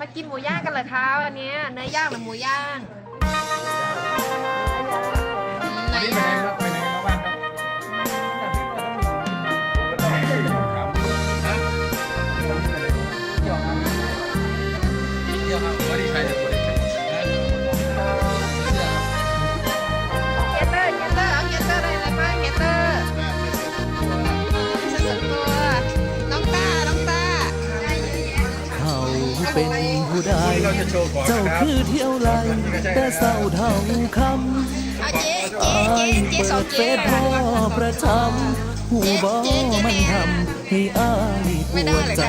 มากินหมูย่างกันเหรอคะวันนี้เนื้อย่างหรือหมูย่าง เป็นผู้ใดเจ้าคือเที่ยวไหลแต่เศร้าเท่าคำเอาเจ๊เจ๊เจ๊เจ๊เปิสองดเฟเจ๊ซพ่อประจำหูบอมันทำให้อายปวดใจ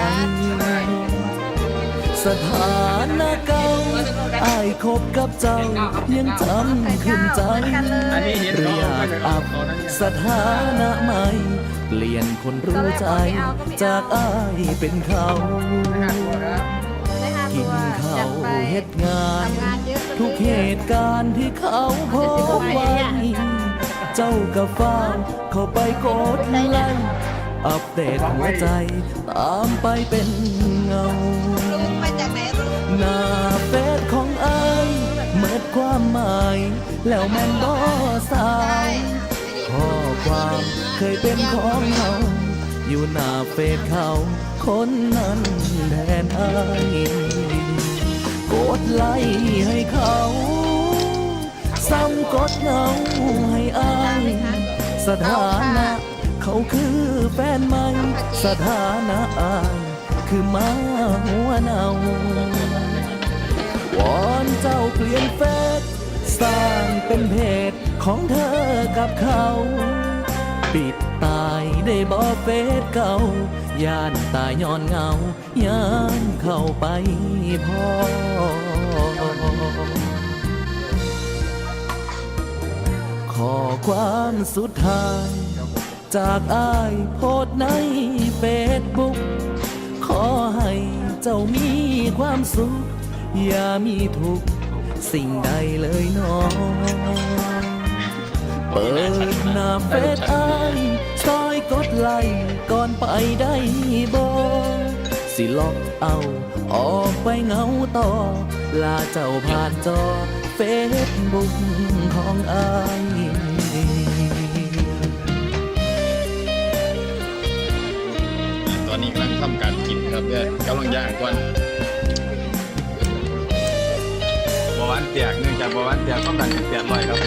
สถานะเก่าอายคบกับเจ้ายังจำขึ้นใจเห็นหรืออยากอัพสถานะใหม่เปลี่ยนคนรู้ใจ จากอายเป็นเขา กินวข้าวเฮ็ดงาน ทุกเหตุการณ์ที่เขาพบไว้เจ้ากับฟ้าเข้าไปกดไลค์อัปเดตหัวใจตามไปเป็นเงาหน้าเฟซของอายเมิดความหมาย แล้วแม่นบ่สายข้อความเคยเป็นของเขา อยู่หน้าเฟซเขา คนนั้นแทนอายกดไลค์ให้เขา ซ้ำกดเงาให้อายสถานะเขาคือแฟนใหม่สถานะอายคือมาหัวเนาวอนเจ้าเปลี่ยนเฟซสร้างเป็นเพจของเธอกับเขา ปิดตายได้บ่เฟซเก่าย่านตายย้อนเงาย่านเข้าไปพอขอความสุดท้าย จากอายโพสในเฟซบุ๊กขอให้เจ้ามีความสุข อย่ามีทุกข์สิ่งใดเลยน้อง เปิดหน้าเฟซอายซอยกดไลค์ก่อนไปได้บ่สิล็อกเอาออกไปเหงาต่อ ลาเจ้าผ่านจอเฟซบุ๊กของอายตอนนี้กำลังทำการกินครับเนี่ยกำลังย่างก่อนบาหวานเตียกเนื่องจากบาหวานเตียกความดันเตียกลอยครับ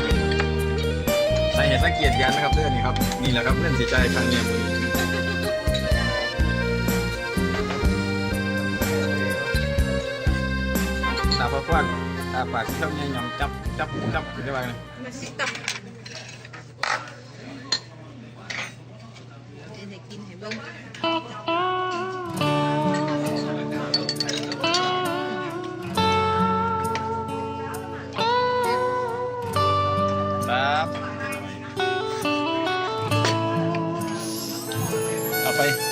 สาเหตุสังเกตกันนะครับเรื่องนี้ครับนี่แหละครับเรื่องสิใจครั้งเนี้ยตาพกว้างตาปากช่องยังยำจับจับจับอยู่ได้ไหมมาสิตับเดี๋ยวจะกินให้เบิ่ง Bye.